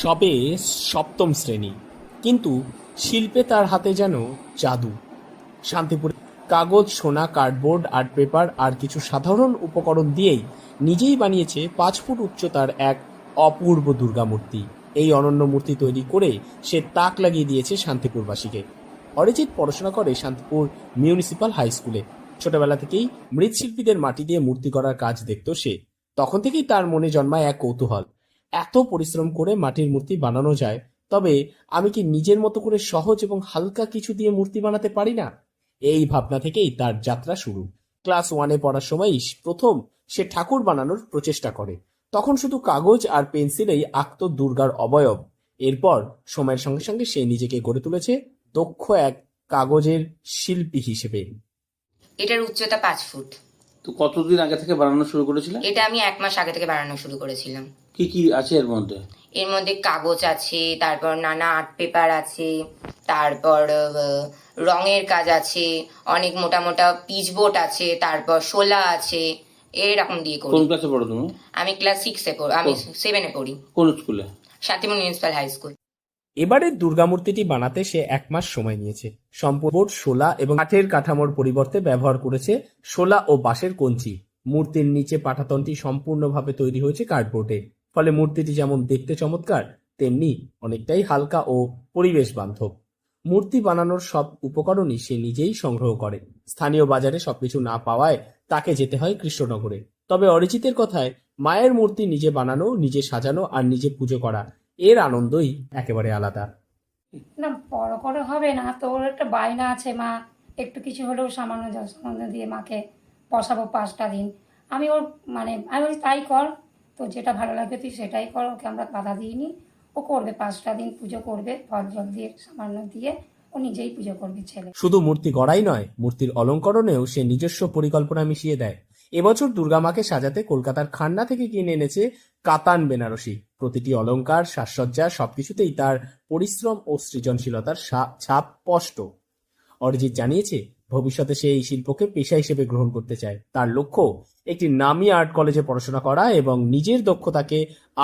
সবে সপ্তম শ্রেণি। কিন্তু শিল্পে তার হাতে যেন জাদু। শান্তিপুর কাগজ, সোনা, কার্ডবোর্ড, আর্ট পেপার আর কিছু সাধারণ উপকরণ দিয়েই নিজেই বানিয়েছে পাঁচ ফুট উচ্চতার এক অপূর্ব দুর্গামূর্তি এই অনন্য মূর্তি তৈরি করে সে তাক লাগিয়ে দিয়েছে শান্তিপুরবাসীকে। অরিজিৎ পড়াশোনা করে শান্তিপুর মিউনিসিপাল হাই স্কুলে। ছোটবেলা থেকেই মৃৎশিল্পীদের মাটি দিয়ে মূর্তি করার কাজ দেখতো সে। তখন থেকেই তার মনে জন্মায় এক কৌতূহল। এত পরিশ্রম করে মাটির মূর্তি বানানো যায়, তবে আমি কি নিজের মতো করে সহজ এবং হালকা কিছু দিয়ে মূর্তি বানাতে পারি না? এই ভাবনা থেকেই তার যাত্রা শুরু। ক্লাস ওয়ানে পড়ার সময়ই প্রথম সে ঠাকুর বানানোর প্রচেষ্টা করে। তখন শুধু কাগজ আর পেন্সিলেই আঁকত দুর্গার অবয়ব। এরপর সময়ের সঙ্গে সঙ্গে সে নিজেকে গড়ে তুলেছে দক্ষ এক কাগজের শিল্পী হিসেবে। এটার উচ্চতা পাঁচ ফুট। তো কতদিন আগে থেকে বানানো শুরু করেছিলে এটা আমি এক মাস আগে থেকে বানানো শুরু করেছিলাম। কি কি আছে এর মধ্যে? এর মধ্যে কাগজ আছে তারপর নানা আর্ট পেপার আছে তারপর রঙের কাজ আছে অনেক মোটা মোটা পিচবোর্ড আছে তারপর শোলা আছে এরকম দিয়ে করি। কোন ক্লাসে পড়ো তুমি? আমি ক্লাস সিক্সে পড়ি আমি সেভেনে পড়ি। কোন স্কুলে শান্তিপুর মিউনিসিপ্যাল হাই স্কুল এবারের দুর্গামূর্তিটি বানাতে সে এক মাস সময় নিয়েছে। সম্পূর্ণ শোলা এবং কাঠের কাঠামোর পরিবর্তে ব্যবহার করেছে শোলা ও বাঁশের কঞ্চি। মূর্তির নিচে পাঠাতনটি সম্পূর্ণভাবে তৈরি হয়েছে কার্ডবোর্ডে। ফলে মূর্তিটি যেমন দেখতে চমৎকার, তেমনি অনেকটাই হালকা ও পরিবেশ বান্ধব মূর্তি বানানোর সব উপকরণই সে নিজেই সংগ্রহ করে। স্থানীয় বাজারে সবকিছু না পাওয়ায় তাকে যেতে হয় কৃষ্ণনগরে। তবে অরিজিতের কথায়, মায়ের মূর্তি নিজে বানানো, নিজে সাজানো আর নিজে পুজো করা এর আনন্দই একেবারে আলাদা। না বড় করে হবে না। তো ওর একটা বায়না আছে মা। একটু কিছু হলেও সামান্য জল সামান্য দিয়ে মাকে বসাবো পাঁচটা দিন। আমি ওর মানে আমি বলি তাই কর। তো যেটা ভালো লাগবে তুই সেটাই কর। ওকে আমরা বাধা দিইনি। ও করবে পাঁচটা দিন পুজো করবে ফল জল দিয়ে সামান্য দিয়ে ও নিজেই পুজো করবে ছেলে। শুধু মূর্তি গড়াই নয় মূর্তির অলঙ্করণেও সে নিজস্ব পরিকল্পনা মিশিয়ে দেয়। এবছর দুর্গা মাকে সাজাতে কলকাতার খান্না থেকে কিনে এনেছে কাতান বেনারসি। প্রতিটি অলংকার, সাজসজ্জা সবকিছুতেই তার পরিশ্রম ও সৃজনশীলতার ছাপ স্পষ্ট। অরিজিৎ জানিয়েছে, ভবিষ্যতে সে এই শিল্পকে পেশা হিসেবে গ্রহণ করতে চায়। তার লক্ষ্য, একটি নামি আর্ট কলেজে পড়াশোনা করা এবং নিজের দক্ষতাকে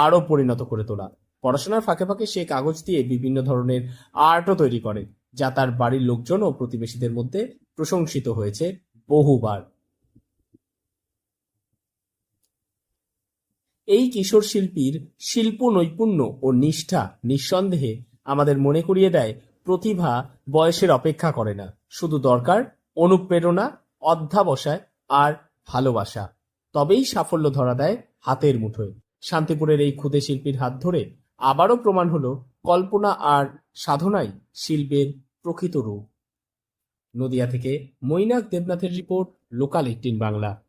আরও পরিণত করে তোলা। পড়াশোনার ফাঁকে ফাঁকে সে কাগজ দিয়ে বিভিন্ন ধরনের আর্টও তৈরি করে, যা তার বাড়ির লোকজন ও প্রতিবেশীদের মধ্যে প্রশংসিত হয়েছে বহুবার। এই কিশোর শিল্পীর শিল্প নৈপুণ্য ও নিষ্ঠা নিঃসন্দেহে আমাদের মনে করিয়ে দেয়, প্রতিভা বয়সের অপেক্ষা করে না। শুধু দরকার অনুপ্রেরণা, অধ্যাবসায় আর ভালোবাসা। তবেই সাফল্য ধরা দেয় হাতের মুঠোয়। শান্তিপুরের এই ক্ষুদে শিল্পীর হাত ধরে আবারও প্রমাণ হলো কল্পনা আর সাধনাই শিল্পের প্রকৃত রূপ। নদিয়া থেকে মৈনাক দেবনাথের রিপোর্ট, লোকাল এইটিন বাংলা।